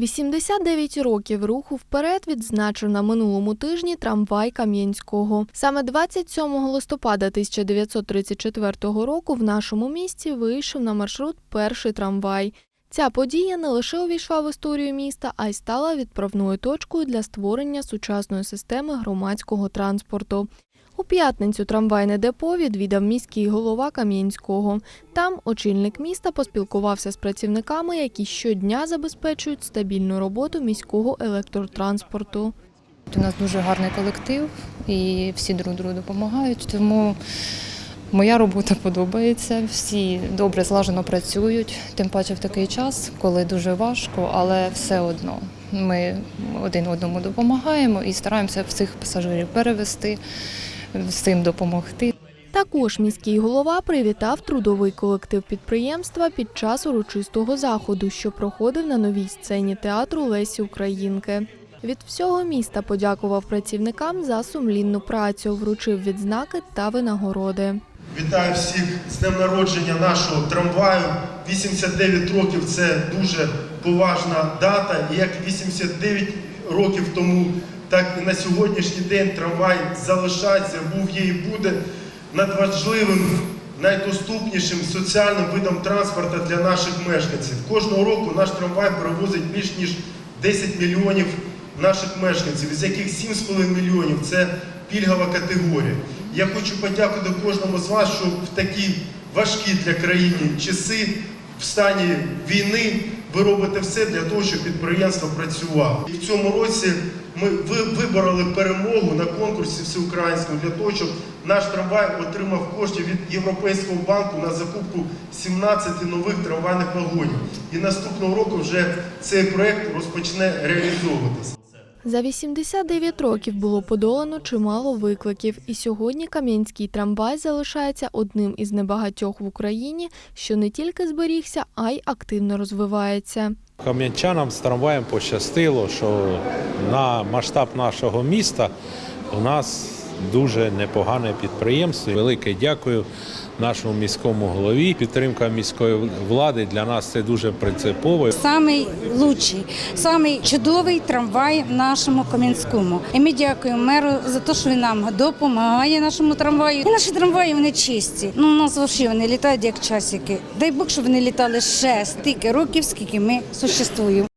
89 років руху вперед відзначив на минулому тижні трамвай Кам'янського. Саме 27 листопада 1934 року в нашому місті вийшов на маршрут перший трамвай. Ця подія не лише увійшла в історію міста, а й стала відправною точкою для створення сучасної системи громадського транспорту. П'ятницю трамвайне депо відвідав міський голова Кам'янського. Там очільник міста поспілкувався з працівниками, які щодня забезпечують стабільну роботу міського електротранспорту. У нас дуже гарний колектив і всі друг другу допомагають, тому моя робота подобається. Всі добре злажено працюють, тим паче в такий час, коли дуже важко, але все одно ми один одному допомагаємо і стараємося всіх пасажирів перевести, всім допомогти. Також міський голова привітав трудовий колектив підприємства під час урочистого заходу, що проходив на новій сцені театру Лесі Українки. Від всього міста подякував працівникам за сумлінну працю, вручив відзнаки та винагороди. Вітаю всіх з днем народження нашого трамваю. 89 років це дуже поважна дата. І як 89 років тому, так і на сьогоднішній день трамвай залишається, був є і буде надважливим, найдоступнішим соціальним видом транспорту для наших мешканців. Кожного року наш трамвай перевозить більш ніж 10 мільйонів наших мешканців, із яких 7,5 мільйонів це пільгова категорія. Я хочу подякувати кожному з вас, що в такі важкі для країни часи, в стані війни, ви робите все для того, щоб підприємство працювало. І в цьому році ми ви- вибороли перемогу на конкурсі всеукраїнському для того, щоб наш трамвай отримав кошти від Європейського банку на закупку 17 нових трамвайних вагонів. І наступного року вже цей проект розпочне реалізовуватися. За 89 років було подолано чимало викликів, і сьогодні Кам'янський трамвай залишається одним із небагатьох в Україні, що не тільки зберігся, а й активно розвивається. Кам'янчанам з трамваєм пощастило, що на масштаб нашого міста у нас дуже непогане підприємство. Велике дякую нашому міському голові. Підтримка міської влади для нас це дуже принципово. Самий лучший, самий чудовий трамвай в нашому Кам'янському. І ми дякуємо меру за те, що він нам допомагає нашому трамваю. І наші трамваї вони чисті. Ну у нас взагалі вони літають як часики. Дай Бог, щоб вони літали ще стільки років, скільки ми существуємо.